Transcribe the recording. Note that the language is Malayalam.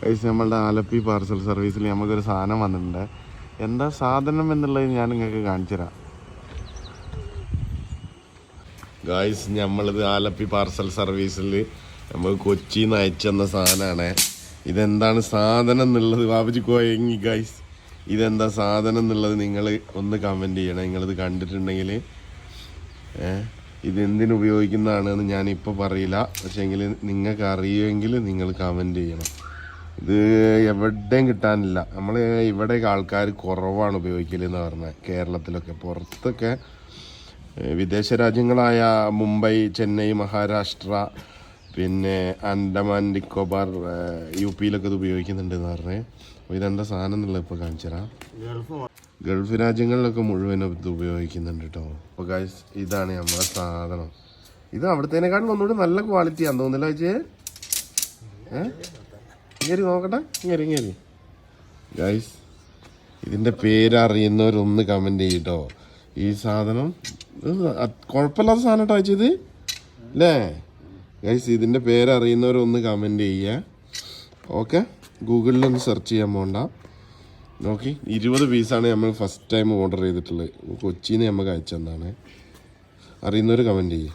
ഗൈസ് നമ്മളുടെ ആലപ്പി പാർസൽ സർവീസിൽ നമുക്കൊരു സാധനം വന്നിട്ടുണ്ട്. എന്താ സാധനം എന്നുള്ളത് ഞാൻ നിങ്ങൾക്ക് കാണിച്ചു തരാം ഗായ്സ് നമ്മളിത് ആലപ്പി പാർസൽ സർവീസിൽ നമ്മൾ കൊച്ചിയിൽ നിന്ന് അയച്ചെന്ന സാധനമാണ് ഇതെന്താണ് സാധനം എന്നുള്ളത് ബാബുജി കോയങ്ങി ഗായ്സ് ഇതെന്താ സാധനം എന്നുള്ളത് നിങ്ങൾ ഒന്ന് കമന്റ് ചെയ്യണം. നിങ്ങളിത് കണ്ടിട്ടുണ്ടെങ്കിൽ ഇതെന്തിനു ഉപയോഗിക്കുന്നതാണെന്ന് ഞാനിപ്പോൾ പറയില്ല. പക്ഷേങ്കിൽ നിങ്ങൾക്ക് അറിയുമെങ്കിൽ നിങ്ങൾ കമന്റ് ചെയ്യണം. ഇത് എവിടെയും കിട്ടാനില്ല. നമ്മൾ ഇവിടെയൊക്കെ ആൾക്കാർ കുറവാണ് ഉപയോഗിക്കലെന്ന് പറഞ്ഞാൽ കേരളത്തിലൊക്കെ. പുറത്തൊക്കെ വിദേശ രാജ്യങ്ങളായ മുംബൈ ചെന്നൈ മഹാരാഷ്ട്ര പിന്നെ അൻഡമാൻ നിക്കോബാർ ഏഹ് യു പിയിലൊക്കെ ഇത് ഉപയോഗിക്കുന്നുണ്ട് എന്ന് പറഞ്ഞേ. അപ്പോൾ ഇതെന്താ സാധനം എന്നുള്ളത് ഇപ്പോൾ കാണിച്ചുതരാം. ഗൾഫ് രാജ്യങ്ങളിലൊക്കെ മുഴുവനും ഇത് ഉപയോഗിക്കുന്നുണ്ട് കേട്ടോ അപ്പോൾ ഗൈസ് ഇതാണ് നമ്മുടെ സാധനം. ഇത് അവിടുത്തേനെക്കാളും ഒന്നുകൂടി നല്ല ക്വാളിറ്റിയാന്ന് തോന്നില്ല വെച്ചേ ഏ? ഇങ്ങേരി നോക്കട്ടെ ഇങ്ങനെ ഇങ്ങനെ ഗൈസ് ഇതിന്റെ പേരറിയുന്നവരൊന്ന് കമന്റ് ചെയ്യട്ടോ. ഈ സാധനം കുഴപ്പമില്ലാത്ത സാധനം കേട്ടോ അയച്ചത് അല്ലേ? ഗൈസ് ഇതിന്റെ പേരറിയുന്നവരൊന്ന് കമന്റ് ചെയ്യുക ഓക്കെ ഗൂഗിളിലൊന്ന് സെർച്ച് ചെയ്യാൻ പോകണ്ട നോക്കി ഇരുപത് പീസാണ് നമ്മൾ ഫസ്റ്റ് ടൈം ഓർഡർ ചെയ്തിട്ടുള്ളത്. കൊച്ചിയിൽ നിന്ന് നമുക്ക് അയച്ചതാണ്. അറിയുന്നവർ കമന്റ് ചെയ്യും.